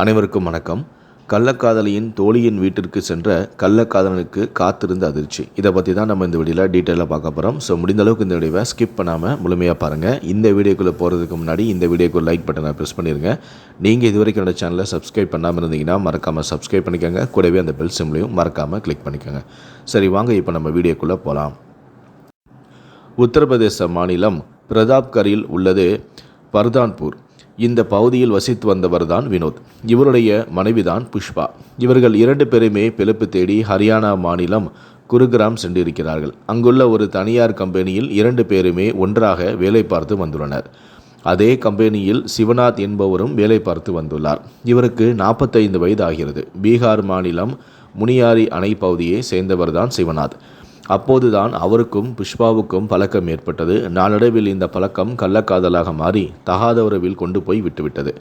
அனைவருக்கும் வணக்கம். கள்ளக்காதலியின் தோழியின் வீட்டிற்கு சென்ற கள்ளக்காதலனுக்கு காத்திருந்த அதிர்ச்சி. இதை பற்றி தான் நம்ம இந்த வீடியோவில் டீட்டெயிலாக பார்க்க போகிறோம் ஸோ முடிந்த அளவுக்கு இந்த வீடியோவை ஸ்கிப் பண்ணாமல் முழுமையாக பாருங்கள் இந்த வீடியோக்குள்ளே போகிறதுக்கு முன்னாடி இந்த வீடியோக்கு லைக் பட்டனை ப்ரெஸ் பண்ணிடுங்க நீங்கள் இதுவரைக்கும் என்னோட சேனலை சப்ஸ்கிரைப் பண்ணாமல் இருந்தீங்கன்னா மறக்காமல் சப்ஸ்கிரைப் பண்ணிக்கோங்க. கூடவே அந்த பெல் சிம்லையும் மறக்காமல் கிளிக் பண்ணிக்கோங்க. சரி வாங்க இப்போ நம்ம வீடியோக்குள்ளே போகலாம் உத்தரப்பிரதேச மாநிலம் பிரதாப்கரில் உள்ளது பர்தான்பூர். இந்த பகுதியில் வசித்து வந்தவர்தான் வினோத். இவருடைய மனைவிதான் புஷ்பா. இவர்கள் இரண்டு பேருமே பிழப்பு தேடி ஹரியானா மாநிலம் குருகிராம் சென்றிருக்கிறார்கள். அங்குள்ள ஒரு தனியார் கம்பெனியில் இரண்டு பேருமே ஒன்றாக வேலை பார்த்து வந்துள்ளனர். அதே கம்பெனியில் சிவநாத் என்பவரும் வேலை பார்த்து வந்துள்ளார். இவருக்கு நாற்பத்தைந்து வயது ஆகிறது பீகார் மாநிலம் முனியாரி அணை பகுதியை சேர்ந்தவர்தான் சிவநாத். அப்போதுதான் அவருக்கும் புஷ்பாவுக்கும் பழக்கம் ஏற்பட்டது. நாளடைவில் இந்த பழக்கம் கள்ளக்காதலாக மாறி தகாத உறவில் கொண்டு போய் விட்டுவிட்டது.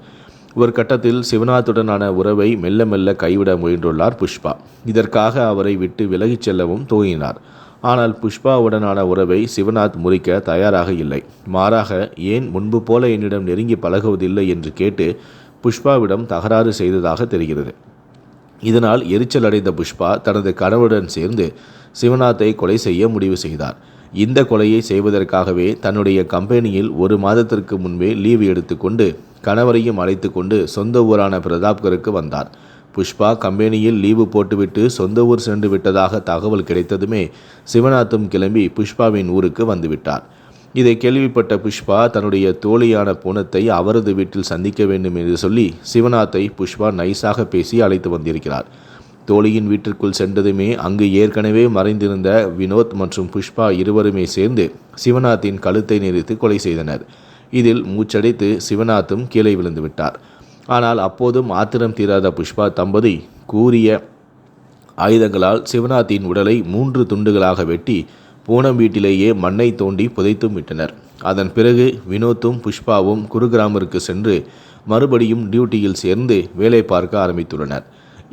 ஒரு கட்டத்தில் சிவநாத்துடனான உறவை மெல்ல மெல்ல கைவிட முயன்றுள்ளார் புஷ்பா. இதற்காக அவரை விட்டு விலகிச் செல்லவும் துவங்கினார் ஆனால் புஷ்பாவுடனான உறவை சிவநாத் முறிக்க தயாராக இல்லை. மாறாக ஏன் முன்பு போல என்னிடம் நெருங்கி பழகுவதில்லை என்று கேட்டு புஷ்பாவிடம் தகராறு செய்ததாக தெரிகிறது. இதனால் எரிச்சல் அடைந்த புஷ்பா தனது கணவருடன் சேர்ந்து சிவநாத்தை கொலை செய்ய முடிவு செய்தார். இந்த கொலையை செய்வதற்காகவே தன்னுடைய கம்பெனியில் ஒரு மாதத்திற்கு முன்பே லீவு எடுத்துக்கொண்டு கணவரையும் அழைத்து கொண்டு சொந்த ஊரான பிரதாப்கருக்கு வந்தார். புஷ்பா கம்பெனியில் லீவு போட்டுவிட்டு சொந்த ஊர் சென்று விட்டதாக தகவல் கிடைத்ததுமே சிவநாத்தும் கிளம்பி புஷ்பாவின் ஊருக்கு வந்துவிட்டார். இதை கேள்விப்பட்ட புஷ்பா தன்னுடைய தோழியான பூனத்தை அவரது வீட்டில் சந்திக்க வேண்டும் என்று சொல்லி சிவநாத்தை புஷ்பா நைஸாக பேசி அழைத்து வந்திருக்கிறார். தோழியின் வீட்டிற்குள் சென்றதுமே அங்கு ஏற்கனவே மறைந்திருந்த வினோத் மற்றும் புஷ்பா இருவருமே சேர்ந்து சிவநாத்தின் கழுத்தை நெறித்து கொலை செய்தனர். இதில் மூச்சடைத்து சிவநாத்தும் கீழே விழுந்து விட்டார். ஆனால் அப்போதும் ஆத்திரம் தீராத புஷ்பா தம்பதி கூறிய ஆயுதங்களால் சிவநாத்தின் உடலை மூன்று துண்டுகளாக வெட்டி பூனம் வீட்டிலேயே மண்ணை தோண்டி புதைத்தும் விட்டனர். அதன் பிறகு வினோத்தும் புஷ்பாவும் குருகிராமிற்கு சென்று மறுபடியும் டியூட்டியில் சேர்ந்து வேலை பார்க்க ஆரம்பித்துள்ளனர்.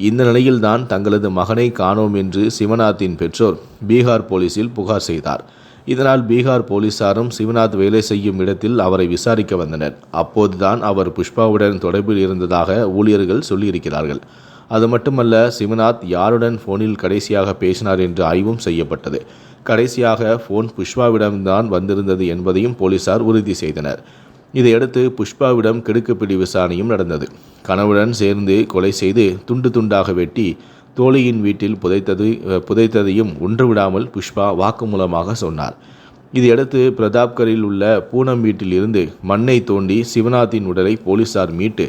இந்த நிலையில்தான் தங்களது மகனை காணோம் என்று சிவநாத்தின் பெற்றோர் பீகார் போலீசில் புகார் செய்தார். இதனால் பீகார் போலீசாரும் சிவநாத் வேலை செய்யும் இடத்தில் அவரை விசாரிக்க வந்தனர். அப்போதுதான் அவர் புஷ்பாவுடன் தொடர்பில் இருந்ததாக ஊழியர்கள் சொல்லியிருக்கிறார்கள். அது மட்டுமல்ல சிவநாத் யாருடன் ஃபோனில் கடைசியாக பேசினார் என்று ஆய்வும் செய்யப்பட்டது. கடைசியாக ஃபோன் புஷ்பாவிடம்தான் வந்திருந்தது என்பதையும் போலீசார் உறுதி செய்தனர். இதையடுத்து புஷ்பாவிடம் கிடுக்குப்பிடி விசாரணையும் நடந்தது. கணவுடன் சேர்ந்து கொலை செய்து துண்டு துண்டாக வெட்டி தோழியின் வீட்டில் புதைத்தது புதைத்ததையும் ஒன்றுவிடாமல் புஷ்பா வாக்குமூலமாக சொன்னார். இதையடுத்து பிரதாப்கரில் உள்ள பூனம் வீட்டில் இருந்து மண்ணை தோண்டி சிவநாத்தின் உடலை போலீசார் மீட்டு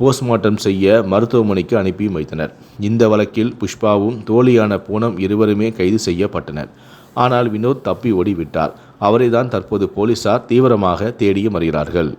போஸ்ட்மார்ட்டம் செய்ய மருத்துவமனைக்கு அனுப்பியும் வைத்தனர். இந்த வழக்கில் புஷ்பாவும் தோழியான பூனம் இருவருமே கைது செய்யப்பட்டனர். ஆனால் வினோத் தப்பி ஓடிவிட்டார். அவரை தான் தற்போது போலீசார் தீவிரமாக தேடியும் வருகிறார்கள்.